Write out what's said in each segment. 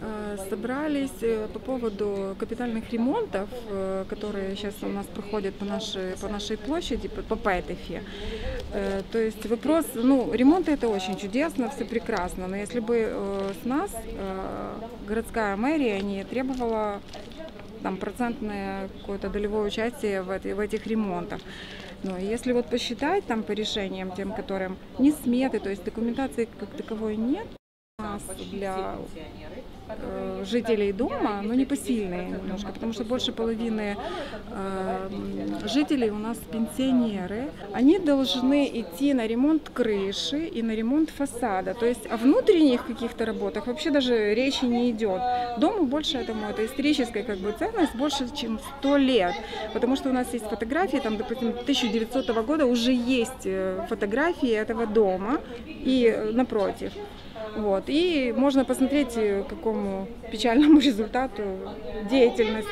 Э, Собрались э, по поводу капитальных ремонтов, э, которые сейчас у нас проходят по нашей, по нашей площади, по- Пэтефе. То есть вопрос, ну, ремонты это очень чудесно, все прекрасно, но если бы с нас городская мэрия не требовала там процентное какое-то долевое участие в, в этих ремонтах. Но если вот посчитать там по решениям тем, которым не сметы, то есть документации как таковой нет, нас для э, жителей дома, но не посильные немножко, потому что больше половины э, жителей у нас пенсионеры. Они должны идти на ремонт крыши и на ремонт фасада. То есть о внутренних каких-то работах вообще даже речи не идет. Дому больше этому, это историческая как бы ценность больше, чем 100 лет. Потому что у нас есть фотографии, там, допустим, 1900 года уже есть э, фотографии этого дома и э, напротив. Вот. И можно посмотреть, э, к какому печальному результату деятельность,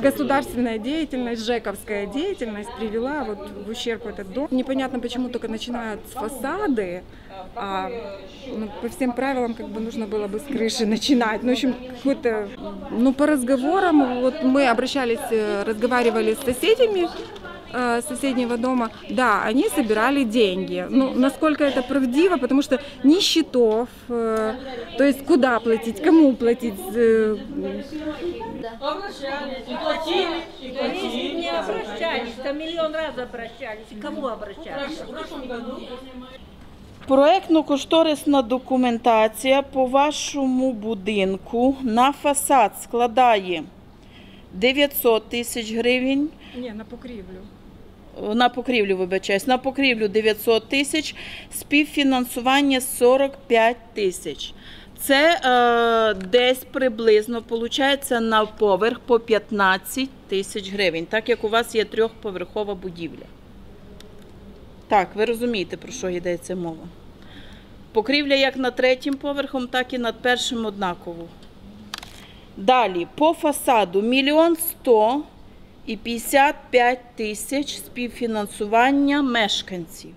государственная деятельность, жековская деятельность привела вот в ущерб этот дом. Непонятно, почему только начинают с фасады, а ну, по всем правилам как бы нужно было бы с крыши начинать. Ну, в общем, какой-то, ну, по разговорам, вот мы обращались, э, разговаривали с соседями, э, соседнего дома, да, они собирали деньги. Ну, насколько это правдиво, потому что ни счетов, э, то есть куда платить, кому платить, э, Обращались, и платили, и платили. Не обращались, там миллион раз обращались. И Кому обращались? В прошлом году Проектно-кошторисна документація по вашому будинку на фасад складає 900 тисяч гривень. не, на покрівлю. На покрівлю, вибачаюсь, на покрівлю 900 тисяч, співфінансування 45 тисяч. Це е, десь приблизно виходить на поверх по 15 тисяч гривень, так як у вас є трьохповерхова будівля. Так, ви розумієте, про що йдеться мова. Покрівля як над третім поверхом, так і над першим однаково. Далі, по фасаду мільйон сто і 55 тисяч співфінансування мешканців.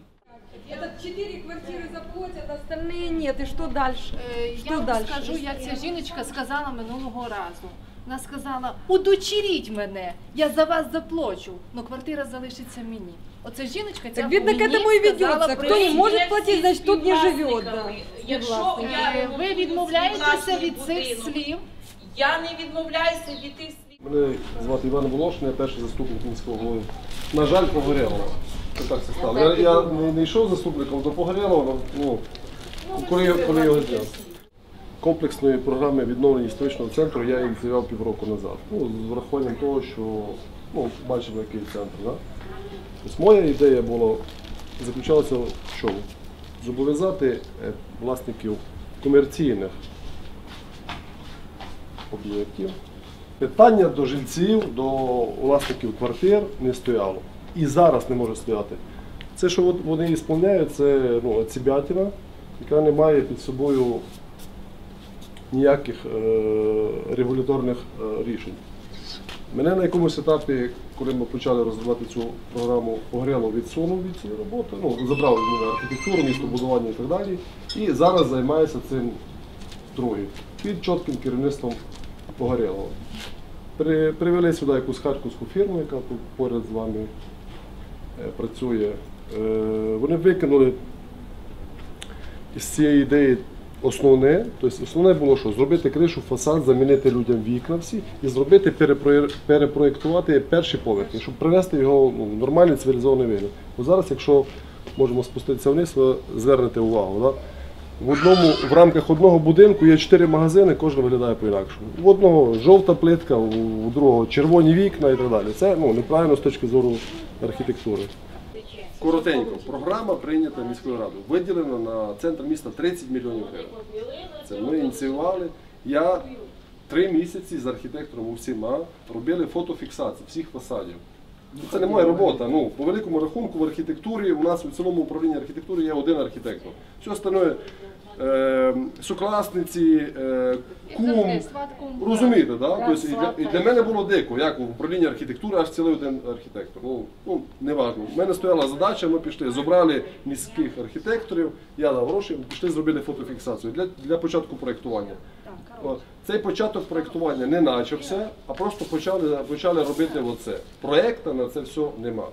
Это четыре квартиры заплатят, остальные нет. И что дальше? Е, Що Я вам дальше? скажу, як ця жіночка сказала минулого разу. Вона сказала: удочеріть мене, я за вас заплачу, але квартира залишиться мені. Оце жіночка ця Так видно, к мені этому и сказала ведется. при- Кто не Ми может є платить, всі значит тут не живет. Да. співвласниками. Якщо Співвласник. я Е, Ви відмовляєтеся від цих слів. Я не відмовляюся від тих слів. Мене звати Іван Волошин, я перший заступник міського голови. На жаль, Погорєлова. Це так це стало. Я, я не, не йшов заступником до Погорєлова, ну, коли, коли його зняв. Комплексної програми відновлення історичного центру я ініціював півроку назад. Ну, з врахуванням того, що ну, бачимо, який центр. Да? Тобто моя ідея була, заключалася в чому? Зобов'язати е, власників комерційних об'єктів Питання до жильців, до власників квартир не стояло. І зараз не може стояти. Це, що вони ісполняють, це ну, оцібятіна, яка не має під собою ніяких е, регуляторних е, рішень. Мене на якомусь етапі, коли ми почали розвивати цю програму, Погрело відсунув від цієї роботи, ну, забрав від мене архітектуру, містобудування і так далі. І зараз займається цим другий, під чітким керівництвом Погорєлова. При, привели сюди якусь харківську фірму, яка поряд з вами е, працює. Е, вони викинули із цієї ідеї основне. Тобто основне було, що зробити кришу, фасад, замінити людям вікна всі і зробити перепро- перепроєктувати перші поверхи, щоб привести його ну, в нормальний цивілізований вигляд. Бо зараз, якщо можемо спуститися вниз, ви звернете увагу. Да? В одному в рамках одного будинку є чотири магазини, кожен виглядає по-інакшому. В одного жовта плитка, у другого червоні вікна і так далі. Це ну, неправильно з точки зору архітектури. Коротенько, програма прийнята міською радою. Виділено на центр міста 30 мільйонів гривень. Це ми ініціювали. Я три місяці з архітектором усіма робили фотофіксацію всіх фасадів. Це не моя робота. Ну, по великому рахунку в архітектурі у нас у цілому управлінні архітектури є один архітектор. Все остальне е, сукласниці, е, кум. Розумієте, да? Тобто, і, для, і для мене було дико, як в управлінні архітектури аж цілий один архітектор. Ну, ну не важливо. У мене стояла задача, ми пішли, зібрали міських архітекторів, я дав гроші, пішли, зробили фотофіксацію для, для початку проєктування. От. Цей початок проєктування не почався, а просто почали, почали робити оце. Проєкта на це все нема.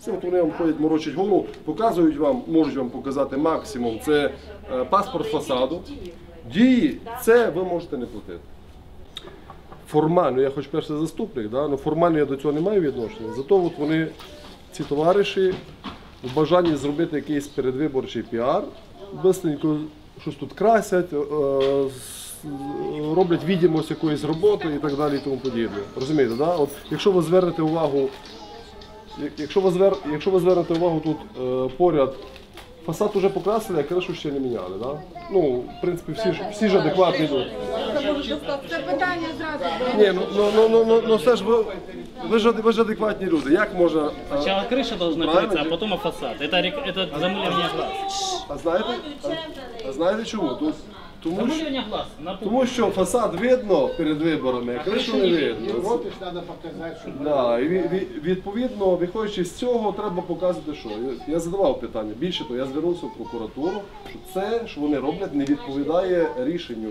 Це от вони вам ходять, морочать голову, показують вам, можуть вам показати максимум. Це е, паспорт фасаду. Дії, це ви можете не платити. Формально, я хоч перший заступник, да? але формально я до цього не маю відношення. Зато от вони, ці товариші, в бажанні зробити якийсь передвиборчий піар, бистренько щось тут красять, е, с- роблять відомість якоїсь роботи і так далі і тому подібне. Розумієте, да? От, якщо ви звернете увагу, як- якщо ви, звер, якщо ви звернете увагу тут е, поряд, фасад уже покрасили, а кришу ще не міняли. Да? Ну, в принципі, всі ж, всі ж адекватні люди. Це питання зразу. Ні, ну, ну, ну, ну, ну, ну все ж ви, ви, ж, ви ж адекватні люди. Як можна. а, Сначала крыша должна Правильно. крыться, а потом и фасад. Это, рек- это замыливание глаз. А знаєте, а, а знаєте чому? Тут, тому, що, Замыливание глаз. На пу- тому що фасад видно перед виборами, а кришу не видно. От, да, і ві- ві- відповідно, виходячи з цього, треба показати, що я, я задавав питання. Більше того, я звернувся в прокуратуру, що це, що вони роблять, не відповідає рішенню.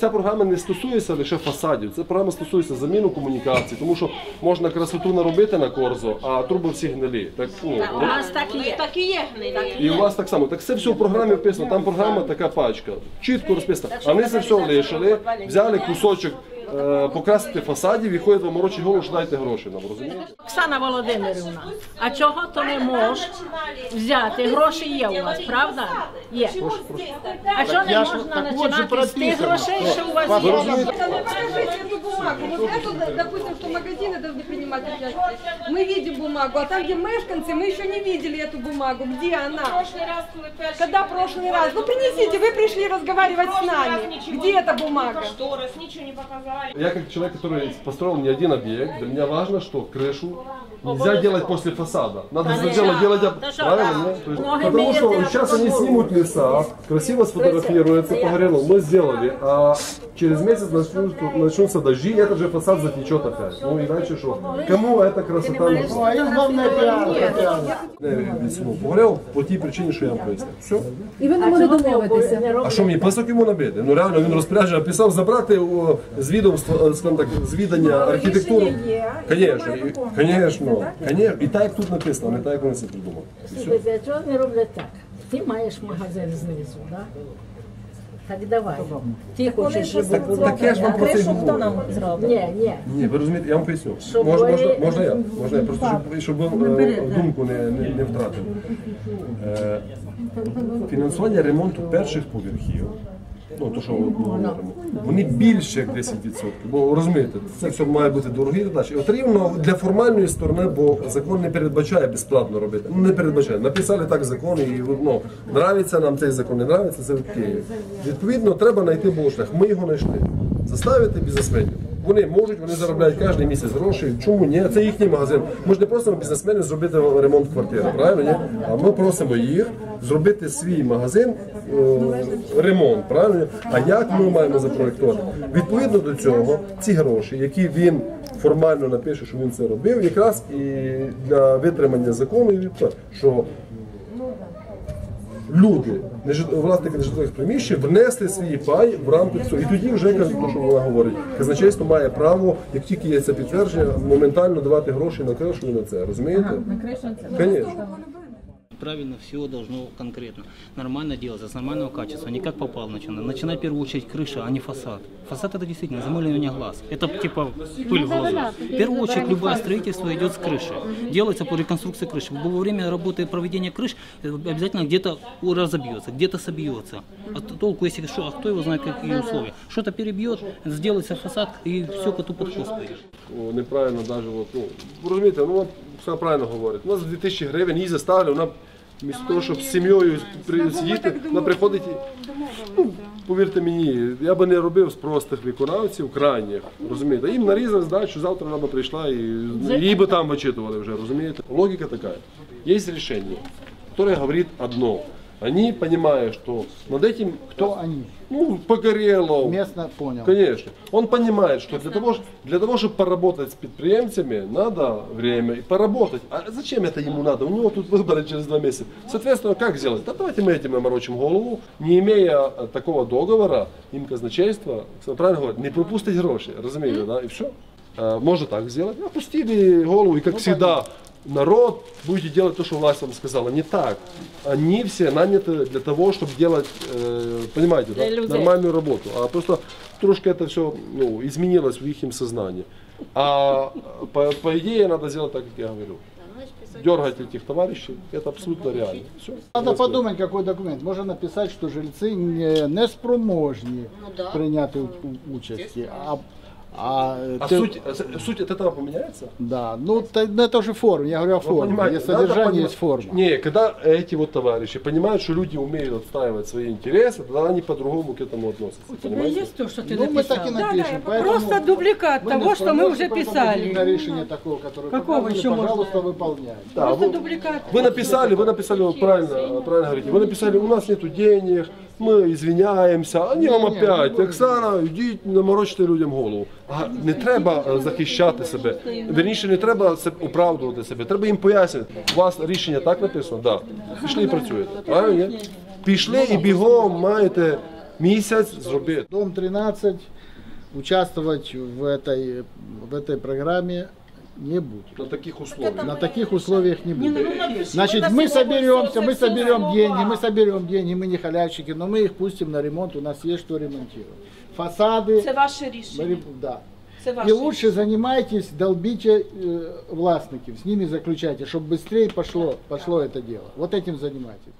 Ця програма не стосується лише фасадів, ця програма стосується заміну комунікацій, тому що можна красоту наробити на корзо, а труби всі гнилі. Так, ну, У нас так і є. Так і є гнилі. і у вас так само. Так це все в програмі вписано. Там програма така пачка. Чітко розписана. А ми це все лишили, взяли кусочок покрасити фасадів і ходять вам морочі голову, що дайте гроші нам, розумієте? Оксана Володимирівна, а чого то не можеш взяти? Гроші є у вас, правда? Є. А чого не можна починати з тих грошей, що у вас Ви є? розумієте? Это вы покажите эту бумагу. Вот эту, допустим, что магазины должны принимать участие. Мы видим бумагу, а там, где мешканцы, мы еще не видели эту бумагу. Где она? Прошлий раз, коли перший Когда прошлый раз? Ну принесите, вы пришли разговаривать с нами. Где эта бумага? шторос, нічого не показали. Я как человек, который построил не один объект, для меня важно, что крышу нельзя делать после фасада. Надо сначала делать об- правильно, нет? То есть, потому что сейчас они снимут леса, красиво сфотографируются, погорело, мы сделали, а через месяц начнутся, начнутся дожди, и этот же фасад затечет опять. Ну и дальше что? Кому эта красота нужна? Не, відсунув. Погорел по тій причині, що я вам пояснив. Все. І ви не могли домовитися. А що мені писок йому набити? Ну реально він розпорядження писав забрати о, з відомства, е, скажімо так, з відання архітектури. Звісно, звісно, звісно. І так як тут написано, не так як вони це придумали. Слухайте, а чого не роблять так? Ти маєш магазин знизу, да? Так давай. Ти хочеш, щоб Так, було. так я ж вам про це й говорю. Ні, ні. Ні, ви розумієте, я вам поясню. Щоб Можна, можна, ви- можна я? Можна я? Просто щоб, щоб ви е, думку не, не, не втратили. Е, фінансування ремонту перших поверхів, ну то, що ми говоримо, вони більше як 10%. Бо розумієте, це все має бути дорогі додачі. От рівно для формальної сторони, бо закон не передбачає безплатно робити. Ну не передбачає. Написали так закон і ну, нравиться нам цей закон, не нравиться, це окей. Відповідно, треба знайти був шлях. Ми його знайшли. Заставити бізнесменів. Вони можуть, вони заробляють кожен місяць гроші. Чому ні? Це їхній магазин. Ми ж не просимо бізнесменів зробити ремонт квартири, правильно? Ні? А ми просимо їх зробити свій магазин, е, ремонт, правильно? А як ми маємо запроєктувати? Відповідно до цього, ці гроші, які він формально напише, що він це робив, якраз і для витримання закону, і відповідно, що люди, власники нежитлових приміщень, внесли свій пай в рамки цього. І тоді вже кажуть, що вона говорить. Казначейство має право, як тільки є це підтвердження, моментально давати гроші на кришу і на це. Розумієте? На кришу Звісно. Правильно, все должно конкретно. Нормально делаться, с нормального качества, не как попал начинать. Начинать в первую очередь крыша, а не фасад. Фасад это действительно замыливание глаз. Это типа пыль в глаза. В первую очередь любое строительство идет с крыши. Делается по реконструкции крыши. Во время работы проведения крыш э, обязательно где-то разобьется, где-то собьется. А т- толку, если что, а кто его знает, какие условия. Что-то перебьет, сделается фасад и все коту под хвост пойдет. О, неправильно навіть, от, ну, ви розумієте, ну от все правильно говорить. У нас 2000 гривень її заставили, вона вмісто того, щоб з сім'єю сидіти, вона приходить ну, повірте мені, я би не робив з простих виконавців крайніх, розумієте. Їм нарізав здачу, завтра вона прийшла і її би там вичитували вже, розумієте. Логіка така. Є рішення, яке говорить одно. Они, понимая, что над этим Кто они? ну, погорело, Местно понял. Конечно. Он понимает, что для того, для того, чтобы поработать с предприемцами, надо время и поработать. А зачем это ему надо? У него тут выборы через два месяца. Соответственно, как сделать? Да давайте мы этим наморочим голову, не имея э, такого договора, им казначейство, правильно говорят, не пропустить гроши, разумеете, да, и все. Можно так сделать. Опустили голову, и как всегда, народ, будете делать то, что власть вам сказала. Не так. Они все наняты для того, чтобы делать, понимаете, да, нормальную работу. А просто трошки это все ну, изменилось в их сознании. А по, по идее надо сделать так, как я говорю. Дергать этих товарищей, это абсолютно реально. Все. Надо подумати, який документ. Можна написати, що жильці не, не спроможні прийняти у- у- участь. А, а, А ти- суть, э, суть от этого поменяется? Да, ну та- ну, это же форма, я говорю о Вы форме. понимаете, Есть содержание, есть форма. Не, когда эти вот товарищи понимают, что люди умеют отстаивать свои интересы, тогда они по-другому к этому относятся. У тебя понимаете? есть то, что ты Ну, мы так и написал? напишем. поэтому Просто дубликат вы того, что мы уже писали. решение такого, которое Какого еще можно? пожалуйста, выполняйте. Да, Просто вы, дубликат. вы написали, вы написали вот правильно, правильно говорите. Вы написали, у нас нету денег, мы извиняемся. Они вам Не, не, опять, не Оксана, йдіть, наморочте людям голову. А не треба е, захищати себе. Верніше, не треба се- оправдувати себе. Треба їм пояснити. У вас рішення так написано? Так. Да. Пішли і працюєте. Правильно? ні? Пішли і бігом маєте місяць зробити. Дом 13 участвовать в этой, в этой программе Не будет. На таких условиях. На таких условиях не будет. Значит, мы соберемся, мы соберем деньги, мы соберем деньги, мы не халявщики, но мы их пустим на ремонт, у нас есть что ремонтировать. Фасады, Це ваше рем- да. И лучше занимайтесь, долбите э, властников, с ними заключайте, чтобы быстрее пошло, пошло это дело. Вот этим занимайтесь.